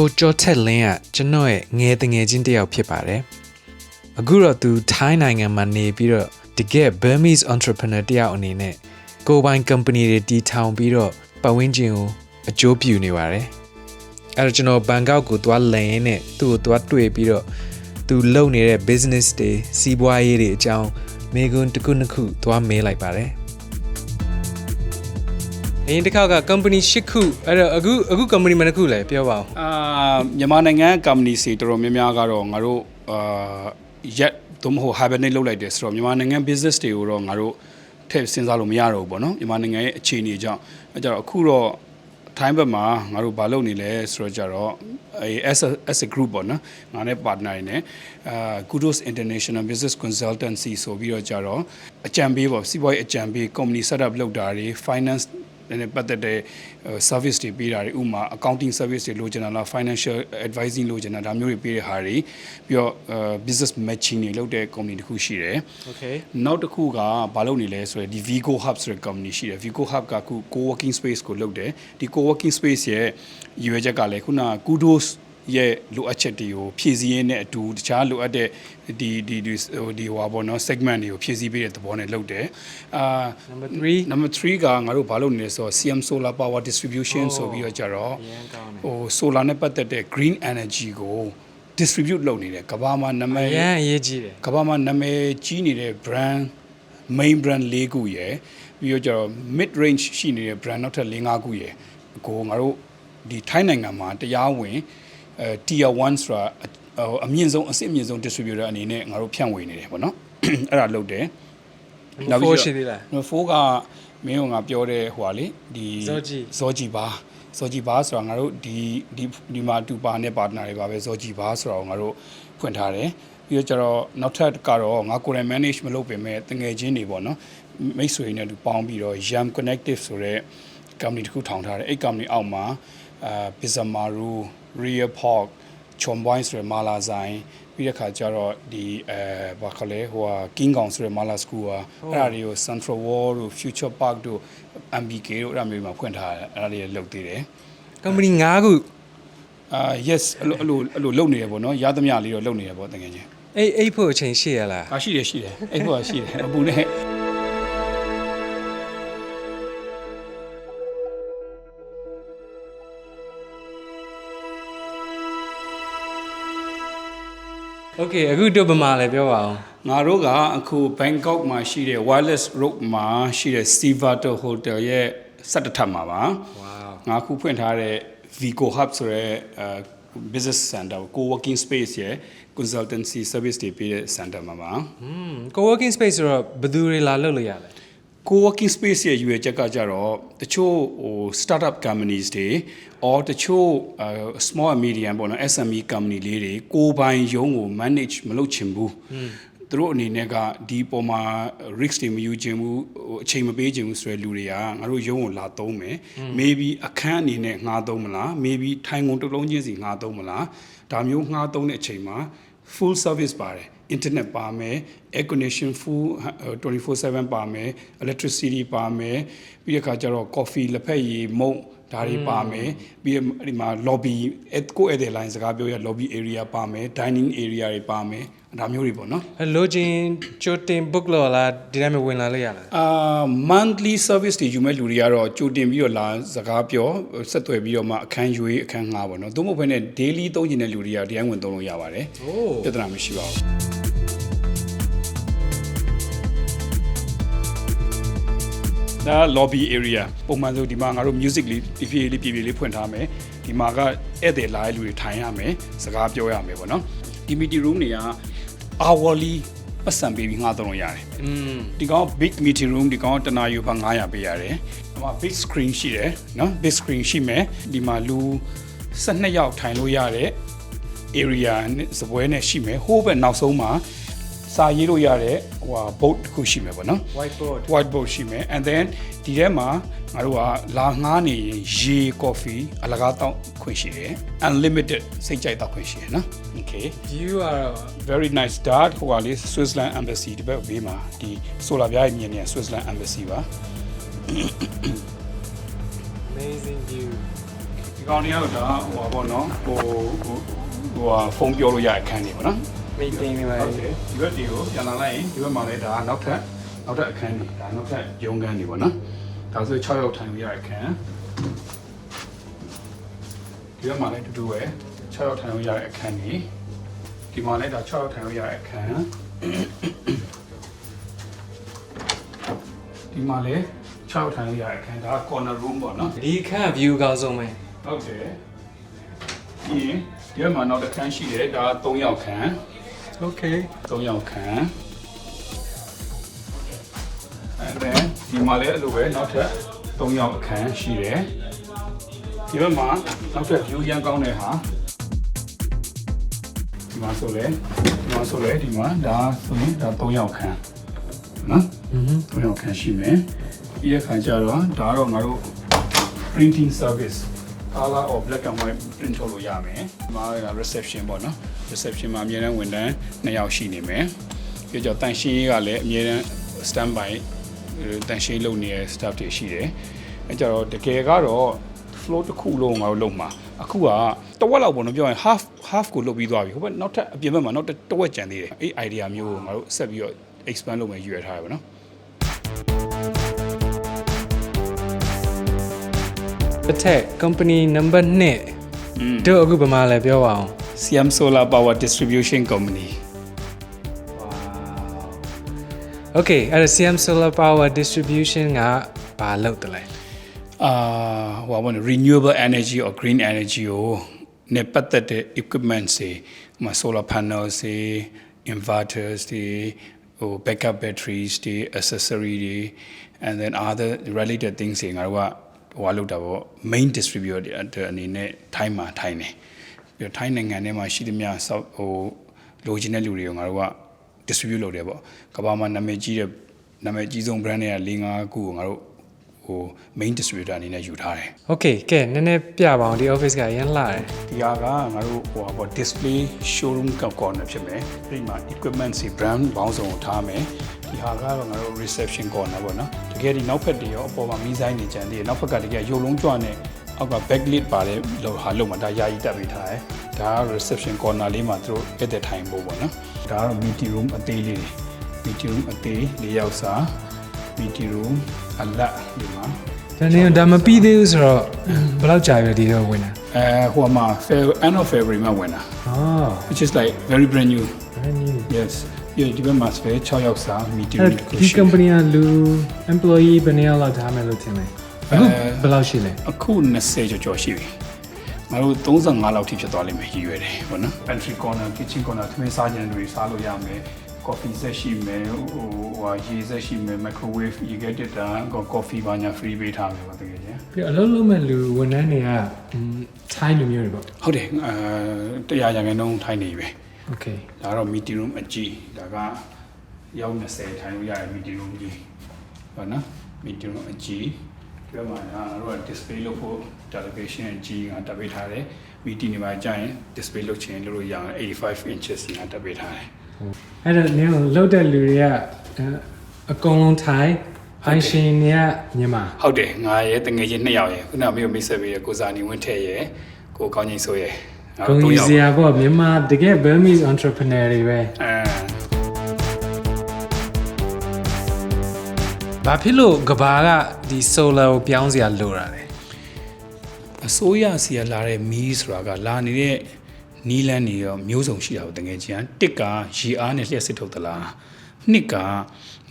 ကိုကျော်ထက်လင်းကကျွန်တော်ရဲ့ငယ်တငယ်ချင်းတစ်ယောက်ဖြစ်ပါတယ်အခုတော့သူထိုင်းနိုင်ငံမှာနေပြီးတော့တကယ် Burmese entrepreneur တစ်ယောက်အနေနဲ့ကိုယ်ပိုင် company တွေတည်ထောင်ပြီးတော့ပတ်ဝန်းကျင်ကိုအကျိုးပြုနေပါတယ်အဲ့တော့ကျွန်တော်ဘန်ကောက်ကိုသွားလည်ရင်းနဲ့သူ့ကိုသွားတွေ့ပြီးတော့သူလုပ်နေတဲ့ business တွေစီးပွားရေးတွေအကြောင်းမေကွန်းတစ်ခုနှစ်ခုသွားမေးလိုက်ပါတယ် အရင်တစ်ခါက company ၈ခုအဲ့တော့အခုအခု company မှတစ်ခုလဲပြောပါဦးအာမြန်မာနိုင်ငံက company စီတော်တော်များများကတော့ငါတို့အာရက်သို့မဟုတ် hibernate လုပ်လိုက်တယ်ဆိုတော့မြန်မာနိုင်ငံ business တွေကိုတော့ငါတို့ထည့်စဉ်းစားလို့မရတော့ဘူးပေါ့နော်မြန်မာနိုင်ငံရဲ့အခြေအနေကြောင့်အဲကြတော့အခုတော့ထိုင်းဘက်မှာငါတို့ဘာလုပ်နေလဲဆိုတော့ကြတော့အဲ as a as a group ပေါ့နော်ငါနဲ့ partner တွေနဲ့အာ Kudos International Business Consultancy ဆိုပြီးတော့ကြတော့အကြံပေးပေါ့စီးပွားရေးအကြံပေး company setup လုပ်တာတွေ finance နဲ့ပတ်သက်တဲ့ service တွေပေးတာတွေဥပမာ accounting service တွေလိုချင်တာလား financial advising လိုချင်တာဒါမျိုးတွေပေးတဲ့ဟာတွေပြီးတော့ business matching တွေလုပ်တဲ့ company တစ်ခုရှိတယ် Okay နောက်တစ်ခုကဘာလုပ်နေလဲဆိုရင်ဒီ Vigo Hub ဆိုတဲ့ company ရှိတယ် Vigo Hub ကခု co-working space ကိုလုပ်တယ်ဒီ co-working space ရဲ့ရည်ရွယ်ချက်ကလည်းခုနက Kudos ရဲ့လိုအပ်ချက်တွေကိုဖြည့်ဆည်းရင်းနဲ့အတူတခြားလိုအပ်တဲ့ဒီဒီဒီဟိုဒီဟွာပေါ့နော် segment တွေကိုဖြည့်ဆည်းပေးတဲ့သဘောနဲ့လုပ်တယ်အာ number 3 number 3ကငါတို့ဘာလုပ်နေလဲဆိုတော့ CM solar power distribution ဆိုပြီးတော့ကြတော့ရန်ကောင်းတယ်ဟို solar နဲ့ပတ်သက်တဲ့ green energy ကို distribute လုပ်နေတယ်ကမ္ဘာမှာနာမည်ရန်အရေးကြီးတယ်ကမ္ဘာမှာနာမည်ကြီးနေတဲ့ brand main brand ၄ခုရယ်ပြီးတော့ကျတော့ mid range ရှိနေတဲ့ brand နောက်ထပ်၄၅ခုရယ်ကိုငါတို့ဒီထိုင်းနိုင်ငံမှာတရားဝင် အဲ tier 1ဆိုတာဟိုအမြင့်ဆုံးအဆင့်အမြင့်ဆုံး distributor အနေနဲ့ငါတို့ဖြန့်ဝေနေတယ်ပေါ့နော်အဲ့ဒါလုပ်တယ်နောက်ပြီးရှိသေးလား number 4ကမင်းကငါပြောတဲ့ဟိုဟာလေဒီဇောကြီးဇောကြီးပါဇောကြီးပါဆိုတာငါတို့ဒီဒီဒီမှာတူပါနဲ့ partner တွေပါပဲဇောကြီးပါဆိုတာကိုငါတို့ဖွင့်ထားတယ်ပြီးတော့ကျတော့နောက်ထပ်ကတော့ငါကိုယ်တိုင် manage မလုပ်ပင်မဲ့တငယ်ချင်းတွေပေါ့နော်မိတ်ဆွေတွေနဲ့တူပေါင်းပြီးတော့ Yam Connective ဆိုတဲ့ company တစ်ခုထောင်ထားတယ်အဲ့ company အောက်မှာအာ Pizamaru Real Pork ချုံပွိုင်းဆိုရယ်မာလာဆိုင်ပြီးတဲ့ခါကျတော့ဒီအဲဘာခလဲဟိုဟာ King Kong ဆိုရယ်မာလာစကူဟာအဲ့ဒါတွေကို Central World တို့ Future Park တို့ MBK တို့အဲ့ဒါမျိုးတွေမှာဖွင့်ထားတယ်အဲ့ဒါတွေလုပ်သေးတယ် company ၅ခုအာ yes အဲ့လိုအဲ့လိုအဲ့လိုလုပ်နေတယ်ပေါ့နော်ရသမျှလေးတော့လုပ်နေတယ်ပေါ့တကယ်ချင်းအိတ်အိတ်ဖို့အချိန်ရှိရလားအာရှိတယ်ရှိတယ်အဲ့ဟိုကရှိတယ်အပူနဲ့ โอเคအခုတို့ဗမာလည်းပြောပါအောင် ငါတို့ကအခု Bangkok မှာရှိတဲ့ Wireless Road မှာရှိတဲ့ Sivato Hotel ရဲ့17ထပ်မှာပါ wow ငါခုဖွင့်ထားတဲ့ Vico Hub ဆိုရဲအဲ business center co-working space ရဲ့ consultancy service တွေပေးတဲ့ center မှာပါ อืม co-working space ဆိုတော့ဘယ်သူတွေလာလုပ်လို့ရလဲ co-working space ရဲ့ရွေချက်ကကြတော့တချို့ဟို startup companies တွေ or တချို့အဲ small and medium ပေါ့နော် SME company လေးတွေကိုယ်ပိုင်ရုံးကို manage မလုပ်ချင်ဘူးသူတို့အနေနဲ့ကဒီပေါ်မှာ risk တွေမယူချင်ဘူးဟိုအချိန်မပေးချင်ဘူးဆိုတဲ့လူတွေကငါတို့ရုံးကိုလာသုံးမယ် maybe အခန်းအနေနဲ့ငှားသုံးမလား maybe ထိုင်ကုန်တစ်လုံးချင်းစီငှားသုံးမလားဒါမျိုးငှားသုံးတဲ့အချိန်မှာ full service ပါတယ် internet ပါမယ် air condition full 24/7ပါမယ် electricity ပါမယ်ပြီးတဲ့အခါကျတော့ coffee လက်ဖက်ရည်မုန့် ဒါတွေပါမယ်ပြီးတော့ဒီမှာ lobby ကိုဧည့်သည် line စကားပြောရ lobby area ပါမယ် dining area တွေပါမယ်ဒါမျိုးတွေပေါ့နော်အဲလိုချင်ချိုတင် book လို့လားဒီတိုင်းပဲဝင်လာလို့ရလားအာ monthly service တွေယူမဲ့လူတွေကတော့ကြိုတင်ပြီးတော့လာစကားပြောဆက်သွယ်ပြီးတော့မှအခန်းရွေးအခန်းငှားပေါ့နော်သို့မဟုတ်ဘဲနဲ့ daily သုံးကျင်တဲ့လူတွေကဒီတိုင်းဝင်သုံးလို့ရပါတယ်โอ้ပြဿနာမရှိပါဘူး ဒါ lobby area ပုံမှန်ဆိုဒီမှာငါတို့ music လေးပြပြလေးပြပြလေးဖွင့်ထားမယ်ဒီမှာကဧည့်သည်လာတဲ့လူတွေထိုင်ရမယ်စကားပြောရမယ်ပေါ့နော်ဒီ meeting room တွေက hourly ပတ်စံပေးပြီးငှားသုံးလို့ရတယ်อืมဒီကောင် big meeting room ဒီကောင်တနာယူပါ900ပေးရတယ်။ဒီမှာ big screen ရှိတယ်နော် big screen ရှိမယ်ဒီမှာလူ12ယောက်ထိုင်လို့ရတဲ့ area နဲ့စပွဲနဲ့ရှိမယ်ဟိုးဘက်နောက်ဆုံးမှာ စာရေးလို့ရတဲ့ဟိုဟာ board တစ်ခုရှိမယ်ပေါ့နော် whiteboard whiteboard ရှိမယ် and then ဒီထဲမှာငါတို့ကလာငှားနေရင်ရေ coffee အလကားတောက်ခွင့်ရှိတယ် unlimited စိတ်ကြိုက်တောက်ခွင့်ရှိတယ်နော် okay view ကတော့ very nice start ဟိုကလေ Switzerland embassy ဒီဘက်ဘေးမှာဒီ solar ပြားရဲ့မြင်နေ Switzerland embassy ပါ amazing view ဒီကကောင်တွေကတော့ဒါဟိုပါပေါ့နော်ဟိုဟိုဟိုဟာဖုန်းပြောလို့ရတဲ့အခန်းတွေပေါ့နော် meeting တွေပါဟုတ်တယ်ဒီဘက်ဒီကိုပြန်လာလိုက်ရင်ဒီဘက်မှာလည်းဒါကနောက်ထပ်နောက်ထပ်အခန်းတွေဒါနောက်ထပ်ရုံးခန်းတွေပေါ့နော်ဒါဆို6ရောက်ထိုင်လို့ရတဲ့အခန်းဒီဘက်မှာလည်းတူတူပဲ6ရောက်ထိုင်လို့ရတဲ့အခန်းတွေဒီမှာလည်းဒါ6ရောက်ထိုင်လို့ရတဲ့အခန်းဒီမှာလည်း6ရောက်ထိုင်လို့ရတဲ့အခန်းဒါက corner room ပေါ့နော်ဒီခန့် view ကောင်းဆုံးပဲဟုတ်တယ်ပြီးရင်ဒီဘက်မှာနောက်တစ်ခန်းရှိတယ်ဒါက3ရောက်ခန်း okay 3ယောက်ခံအဲ့ဒါဒီမှာလည်းအဲ့လိုပဲနောက်ထပ်3ယောက်အခန်းရှိတယ်ဒီဘက်မှာနောက်ထပ် view ရန်ကောင်းတဲ့ဟာဒီမှာဆိုလေဒီမှာဆိုလေဒီမှာဒါဆိုရင်ဒါ3ယောက်ခန်းနော်อืม3ယောက်ခန်းရှိမယ်ပြီးတဲ့ခါကျတော့ဒါတော့ငါတို့ printing service color or black and white print ထုတ်လို့ရမယ်ဒီမှာက reception ပေါ့နော် reception မှာအမြဲတမ်းဝန်ထမ်း2ယောက်ရှိနေမယ်ပြီးတော့တန်ရှင်းရေးကလည်းအမြဲတမ်း stand by တန်ရှင်းလုပ်နေတဲ့ staff တွေရှိတယ်အဲကြတော့တကယ်ကတော့ flow တစ်ခုလုံးငါတို့လုပ်မှာအခုကတဝက်လောက်ပေါ့နော်ပြောရင် half half ကိုလုပ်ပြီးသွားပြီဟိုဘက်နောက်ထပ်အပြင်ဘက်မှာနောက်တစ်တဝက်ကျန်သေးတယ်အဲ့ idea မျိုးကိုငါတို့ဆက်ပြီးတော့ expand လုပ်မယ်ယူရထားရပါတော့ တစ်ထက် company number อืม 2တို့အခုဗမာလည်းပြောပါအောင် Siam Solar Power Distribution Company okay အဲ့ဒါ CM Solar Power Distribution ကဘာလုပ်တယ်လဲ အာဟိုပါဘောနော် renewable energy or green energy ကိုနဲ့ပတ်သက်တဲ့ equipment တွေဥပမာ solar panels တွေ inverters တွေဟို backup batteries တွေ accessory တွေ and then other related things တွေငါတို့က ဟိုကလောက်တာပေါ့ main distributor တွေအနေနဲ့ထိုင်းမှာထိုင်းတယ်ပြီးတော့ထိုင်းနိုင်ငံထဲမှာရှိသမျှဆောက်ဟိုလိုချင်တဲ့လူတွေကိုငါတို့က distribute လုပ်တယ်ပေါ့ကမ္ဘာမှာနာမည်ကြီးတဲ့နာမည်ကြီးဆုံး brand တွေက၄၅ခုကိုငါတို့ဟို main distributor အနေနဲ့ယူထားတယ် okay ကဲနည်းနည်းပြပါအောင်ဒီ office ကရမ်းလာတယ်ဒီဟာကငါတို့ဟိုဟာပေါ့ display showroom က corner ဖြစ်မယ်အဲ့ဒီမှာ equipment စီ brand ဘောင်းစုံကိုထားမယ် ဒီဟာကတော့ငါတို့ reception corner ပေါ့နော်တကယ်ဒီနောက်ဖက်တွေရောအပေါ်မှာမီးဆိုင်နေကြသေးတယ်နောက်ဖက်ကတကယ်ရုပ်လုံးကြွနဲ့အောက်က backlit ပါတဲ့လို့ဟာလုံးမှာဒါယာယီတက်ပေးထားတယ်ဒါက reception corner လေးမှာသူတို့ပြတဲ့ထိုင်ဖို့ပေါ့နော်ဒါကတော့ meeting room အသေးလေးတွေ meeting room အသေးလေးယောက်စာ meeting room အလတ်ဒီမှာဒါနေဒါမပြီးသေးဘူးဆိုတော့ဘယ်လောက်ကြာပြီလဲဒီတော့ဝင်တာအဲဟိုမှာ Feb- end of February မှာဝင်တာအော် which is like very brand new brand new yes ပြီးတော့ဒီဘက်မှာဆို6ယောက်စာ meeting အဲ့တစ်ခုဒီရှိ company ကလူ employee ဘယ်နှစ်ယောက်လောက်ထားမယ်လို့ထင်လဲအခုဘယ်လောက်ရှိလဲအခု20ကျော်ကျော်ရှိပြီငါတို့35လောက်ထိဖြစ်သွားလိမ့်မယ်ရည်ရွယ်တယ်ပေါ့နော် pantry corner kitchen corner သမင်းစားကြတဲ့တွေစားလို့ရမယ် coffee set ရှိမယ်ဟိုဟိုဟာရေဆက်ရှိမယ် microwave ရေခဲတက်တာ coffee ဘာညာ free ပေးထားမယ်ပေါ့တကယ်ချင်းပြီးတော့အလုပ်လုပ်မဲ့လူဝန်ထမ်းတွေကထိုင်းလူမျိုးတွေပေါ့ဟုတ်တယ်အဲတရားရငယ်နှုန်းထို င်နေပြီ okay ဒါကတော့ meeting room အကြီးဒါကရောက်20ထိုင်လို့ရတဲ့ meeting room ကြီးဟုတ်နော် meeting room အကြီးဒီဘက်မှာငါတို့က display လုပ်ဖို့ television အကြီးငါတပ်ပေးထားတယ် meeting တွေမှာကြာရင် display လုပ်ချင်လုပ်လို့ရအောင်85 inches ငါတပ်ပေးထားတယ်အဲ့တော့နင်းလောက်တဲ့လူတွေကအကုန်လုံးထိုင်းအိုင်ရှင်တွေကမြန်မာဟုတ်တယ်ငါရဲ့တငယ်ချင်း2ယောက်ရဲ့ခုနကမျိုးမိတ်ဆက်ပေးတဲ့ကိုစာနီဝင်းထက်ရဲ့ကိုကောင်းကြီးဆိုရဲ့ငါ ဂုံတို့ကြီး3စယောက်ရာပေါ့မြန်မာတကယ် Burmese entrepreneur တွေပဲအဲဘာဖြစ်လို့ကဘာကဒီ solar ကိုပြောင်းစရာလိုတာလဲအစိုးရစီကလာတဲ့မီးဆိုတာကလာနေတဲ့နီးလန်းနေရောမျိုးစုံရှိတာကိုတကယ်ကြီးတစ်ကရေအားနဲ့လျှက်စစ်ထုတ်သလားနှစ်က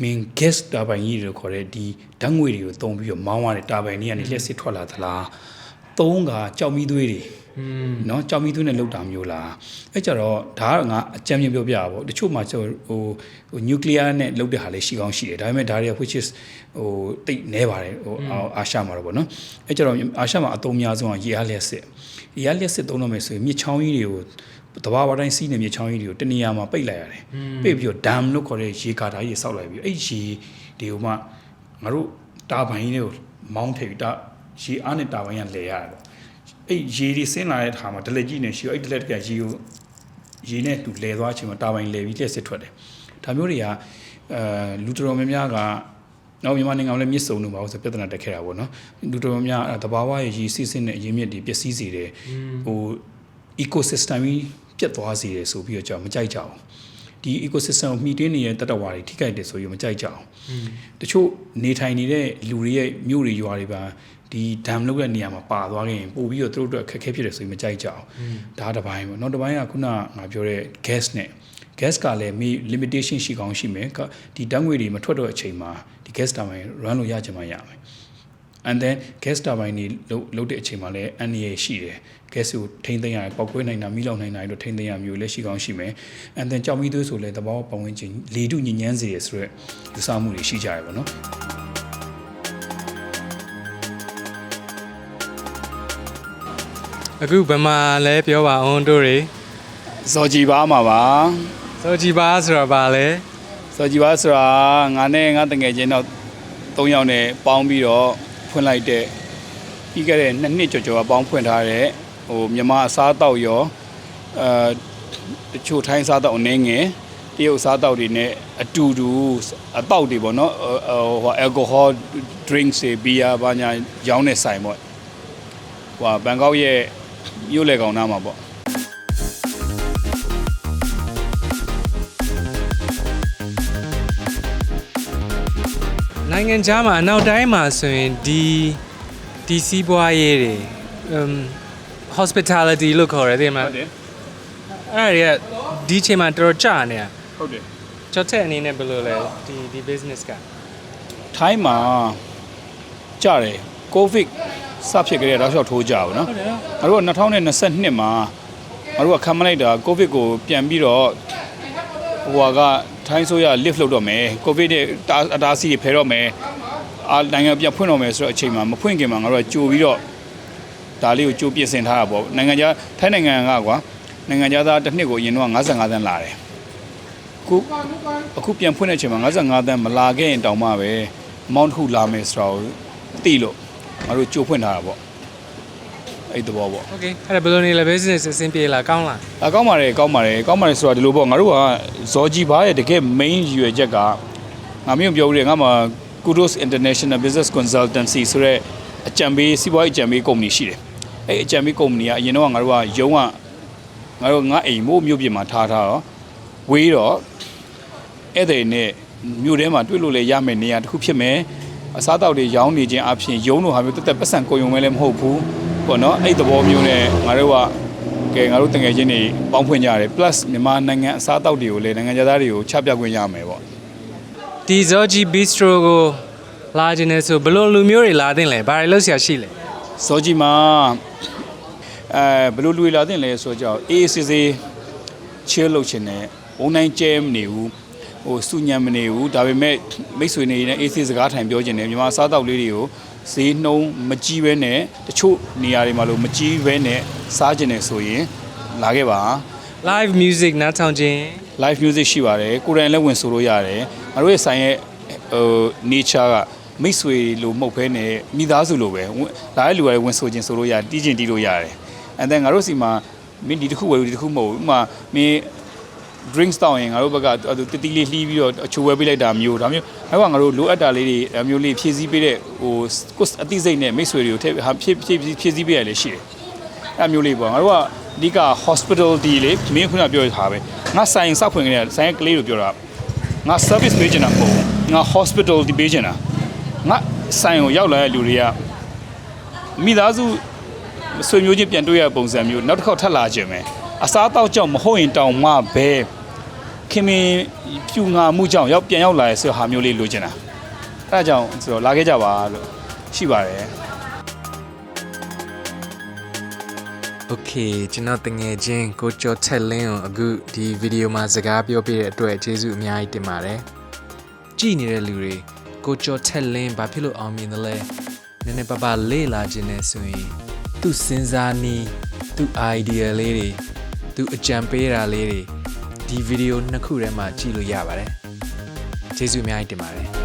မင်း gas turbine ကြီးတွေခေါ်တဲ့ဒီဓာတ်ငွေတွေကိုတုံးပြီးတော့မောင်းရတဲ့ turbine တွေကနေလျှက်စစ်ထွက်လာသလားသုံးကကြောက်မီးသွေးတွေอืม เนาะကြောင်မီသွင်းနဲ့လောက်တာမျိုးလားအဲ့ကြတော့ဒါကငါအကြမ်းမြင်ပြောပြတာပေါ့တချို့မှာကျဟိုဟို nuclear နဲ့လောက်တဲ့ဟာလေးရှိကောင်းရှိတယ်ဒါပေမဲ့ဒါတွေက which is ဟိုတိတ်နဲပါတယ်ဟိုအာရှမှာတော့ပေါ့နော်အဲ့ကြတော့အာရှမှာအသုံးများဆုံးကရေအားလျက်စစ်ရေအားလျက်စစ်သုံးတော့မယ်ဆိုရင်မြစ်ချောင်းကြီးတွေကိုတဘာဝတိုင်းစီးနေမြစ်ချောင်းကြီးတွေကိုတနေရာမှာပိတ်လိုက်ရတယ်ပိတ်ပြီးတော့ dam လို့ခေါ်တဲ့ရေကာတာကြီးဆောက်လိုက်ပြီးအဲ့ရေတွေကိုမှငါတို့တာဘိုင်းတွေကိုမောင်းထည့်ပြီးတာရေအားနဲ့တာဘိုင်းကလဲရတယ်ပေါ့ အဲ့ရေတွေဆင်းလာတဲ့အခါမှာဒလက်ကြီးနဲ့ရှိရောအဲ့ဒလက်ကရေကိုရေနဲ့တူလဲသွားချိန်မှာတာပိုင်လဲပြီးလက်စစ်ထွက်တယ်ဒါမျိုးတွေကအဲလူတော်များများကနောက်မြန်မာနိုင်ငံမှာလည်းမြစ်စုံတို့ပါလို့ဆိုပြဿနာတက်ခဲ့တာပေါ့နော်လူတော်များများအဲ့ဒါတဘာဝရဲ့ရည်စီးစင်းတဲ့အရင်းမြစ်တွေပျက်စီးစေတယ်ဟို ecosystem ကြီးပြတ်သွားစေတယ်ဆိုပြီးတော့ကျွန်တော်မကြိုက်ကြအောင် ဒီ ecosystem ကိုမှီတင်းနေတဲ့တတဝါတွေထိခိုက်တယ်ဆိုပြီးမကြိုက်ကြအောင်တချို့နေထိုင်နေတဲ့လူတွေရဲ့မြို့တွေရွာတွေပါဒီ dam လောက်တဲ့နေရာမှာပါသွားခဲ့ရင်ပို့ပြီးတော့သူတို့အတွက်အခက်အခဲဖြစ်တယ်ဆိုပြီးမကြိုက်ကြအောင်ဒါတစ်ပိုင်းပေါ့နောက်တစ်ပိုင်းကခုနငါပြောတဲ့ gas နဲ့ gas ကလည်းမီ limitation ရှိကောင်းရှိမယ်ကဒီတန်းငွေတွေမထွက်တော့အချိန်မှာဒီ gas turbine run လို့ရချင်မှရမယ် and then gas turbine တွေလုတ်လုတ်တဲ့အချိန်မှာလည်းအန်ရရှိတယ် gas ကိုထိန်းသိမ်းရတယ်ပောက်ကွဲနိုင်တာမိလောက်နိုင်တာတို့ထိန်းသိမ်းရမျိုးလည်းရှိကောင်းရှိမယ် and then ကြောက်မီးသွေးဆိုလည်းတဘောပတ်ဝန်းကျင်လေတုညဉ့်ညမ်းစေရဆိုရက်ယူဆမှုတွေရှိကြရပါတော့အခုဗမာလဲပြောပါအောင်တို့တွေစော်ကြည်ပါမှာပါစောကြည်ပါဆိုတော့ဗာလဲစော်ကြည်ပါဆိုတာငါနဲ့ငါတငယ်ချင်းတော့၃ယောက်နဲ့ပေါင်းပြီးတော့ ဖွင့်လိုက်တဲ့ပြီးခဲ့တဲ့နှစ်နှစ်ကျော်ကျော်ကပေါင်းဖွင့်ထားတဲ့ဟိုမြန်မာအစားအသောက်ရောအဲတချို့ထိုင်းစားအသောက်အနေငယ်တရုတ်စားအသောက်တွေနဲ့အတူတူအသောက်တွေပေါ့နော်ဟို alcohol drinks တွေ beer ဘာညာရောင်းတဲ့ဆိုင်ပေါ့ဟိုဘန်ကောက်ရဲ့မြို့လေကောင်နားမှာပေါ့ နိုင်ငံခြားမှာအနောက်တိုင်းမှာဆိုရင်ဒီဒီစီးပွားရေးတွေ um hospitality လို့ခေါ်တယ်သိမလားဟုတ်တယ်အဲ့ဒါတွေကဒီချိန်မှာတော်တော်ကြာနေတာဟုတ်တယ်ကျော်ချက်အနေနဲ့ဘယ်လိုလဲဒီဒီ business ကထိုင်းမှာကြတယ်ကိုဗစ်စဖြစ်ကြတဲ့တောက်လျှောက်ထိုးကြဘူးနော်ဟုတ်တယ်နော်ငါတို့က2022မှာငါတို့ကခံမလိုက်တာကိုဗစ်ကိုပြန်ပြီးတော့ ဟိုကထိုင်းဆိုရ lift လုပ်တော့မယ်ကိုဗစ်နဲ့အတားအဆီးတွေဖယ်တော့မယ်အာနိုင်ငံပြန်ဖွင့်တော့မယ်ဆိုတော့အချိန်မှာမဖွင့်ခင်မှာငါတို့ကကြိုပြီးတော့ဒါလေးကိုကြိုပြင်ဆင်ထားတာပေါ့နိုင်ငံခြားထိုင်းနိုင်ငံကကွာနိုင်ငံခြားသားတစ်နှစ်ကိုအရင်တော့55သန်းလာတယ်အခုအခုပြန်ဖွင့်တဲ့အချိန်မှာ55သန်းမလာခဲ့ရင်တောင်မှပဲအမောင်းတစ်ခုလာမယ်ဆိုတော့သိလို့ငါတို့ကြိုဖွင့်ထားတာပေါ့ အဲ့ဒီသဘောပေါ့ โอเคအဲ့ဒါဘယ်လိုနေလဲ business အဆင်ပြေလားကောင်းလား အကောင်းပါတယ်ကောင်းပါတယ်ကောင်းပါတယ်ဆိုတော့ဒီလိုပေါ့ငါတို့ကဇော်ကြီးဘားရဲ့တကယ် main ရည်ရွယ်ချက်ကငါမျိုးပြောဦးတယ်ငါမှာ Kudos International Business Consultancy ဆိုတဲ့အကြံပေးစီးပွားရေးအကြံပေးကုမ္ပဏီရှိတယ်အဲ့အကြံပေးကုမ္ပဏီကအရင်တော့ငါတို့ကရုံးကငါတို့ငါအိမ်မို့မြို့ပြင်မှာထားထားတော့ဝေးတော့အဲ့တဲ့နဲ့မြို့ထဲမှာတွေ့လို့လည်းရမယ်နေရာတစ်ခုဖြစ်မယ်အစားအသောက်တွေရောင်းနေခြင်းအပြင်ရုံးတို့ဟာမျိုးတက်တက်ပတ်စံကုန်ရုံပဲလည်းမဟုတ်ဘူး ပေါ့နော်အဲ့သဘောမျိုးနဲ့ငါတို့ကကဲငါတို့တငယ်ချင်းတွေပေါင်းဖွင့်ကြရတယ် plus မြန်မာနိုင်ငံအစားအသောက်တွေကိုလည်းနိုင်ငံသားတွေကိုချပြခွင့်ရမယ်ပေါ့ဒီ Zoji Bistro ကိုလာခြင်းနဲ့ဆိုဘယ်လိုလူမျိုးတွေလာတင်လဲဘာတွေလုပ်ဆရာရှိလဲစောကြီးမှာအဲဘယ်လိုလူတွေလာတင်လဲဆိုတော့ကြောင့်အေးစစ်စစ် chill လုပ်ချင်တယ်ဘုံတိုင်းကျဲမနေဘူးဟိုစုညံမနေဘူးဒါပေမဲ့မိတ်ဆွေနေနဲ့အေးစစ်စကားထိုင်ပြောချင်တယ်မြန်မာအစားအသောက်လေးတွေကို ဈေးနှုံးမကြီးပဲနဲ့တချို့နေရာတွေမှာလို့မကြီးပဲနဲ့စားချင်တယ်ဆိုရင်လာခဲ့ပါ live music နားထောင်ခြင်း live music ရှိပါတယ်ကိုယ်တိုင်လည်းဝင်ဆိုလို့ရတယ်ငါတို့ရဲ့ဆိုင်ရဲ့ဟို nature ကမိတ်ဆွေလိုမဟုတ်ဘဲနဲ့မိသားစုလိုပဲဝင်လာတဲ့လူကလည်းဝင်ဆိုခြင်းဆိုလို့ရတီးခြင်းတီးလို့ရတယ်အဲဒါငါတို့စီမှာမင်းဒီတစ်ခုဝယ်ဒီတစ်ခုမဟုတ်ဘူးဥပမာမင်း drinks တောင်းရင်ငါတို့ဘက်ကတတိလေးလှီးပြီးတော့အချိုဝဲပေးလိုက်တာမျိုးဒါမျိုးအဲ့ကငါတို့လိုအပ်တာလေးတွေအမျိုးလေးဖြည့်ဆည်းပေးတဲ့ဟိုကိုယ်အသိစိတ်နဲ့မိတ်ဆွေတွေကိုထည့်ဟာဖြည့်ဖြည့်ဖြည့်ဆည်းပေးရလေရှိတယ်အဲ့မျိုးလေးပေါ့ငါတို့ကအဓိက hospitality လေမင်းခုနပြောထားပဲငါဆိုင်စောက်ဖွင့်ခဲ့တဲ့ဆိုင်ကလေးလို့ပြောတာငါ service ပေးချင်တာမဟုတ်ဘူးငါ hospitality ပေးချင်တာငါဆိုင်ကိုရောက်လာတဲ့လူတွေကမိသားစုဆွေမျိုးချင်းပြန်တွေ့ရတဲ့ပုံစံမျိုးနောက်တစ်ခေါက်ထပ်လာခြင်းပဲအစားအသောက်ကြောင့်မဟုတ်ရင်တောင်မှပဲ ခင်မင်ပြူငါမှုကြောင့်ရောက်ပြန်ရောက်လာရဲဆိုတဲ့ဟာမျိုးလေးလိုချင်တာအဲဒါကြောင့်ဆိုတော့လာခဲ့ကြပါလို့ရှိပါတယ် Okay ကျွန်တော်တငယ်ချင်းကိုကျော်ထက်လင်းကိုအခုဒီဗီဒီယိုမှာစကားပြောပြတဲ့အတွက်ကျေးဇူးအများကြီးတင်ပါတယ်ကြည်နေတဲ့လူတွေကိုကျော်ထက်လင်းဘာဖြစ်လို့အောင်မြင်တယ်လဲနည်းနည်းပါးပါးလေ့လာခြင်းနဲ့ဆိုရင်သူစဉ်းစားနည်းသူ idea လေးတွေသူအကြံပေးတာလေးတွေ ဒီဗီဒီယိုနှစ်ခုထဲမှာကြည့်လို့ရပါတယ်ကျေးဇူးအများကြီးတင်ပါတယ်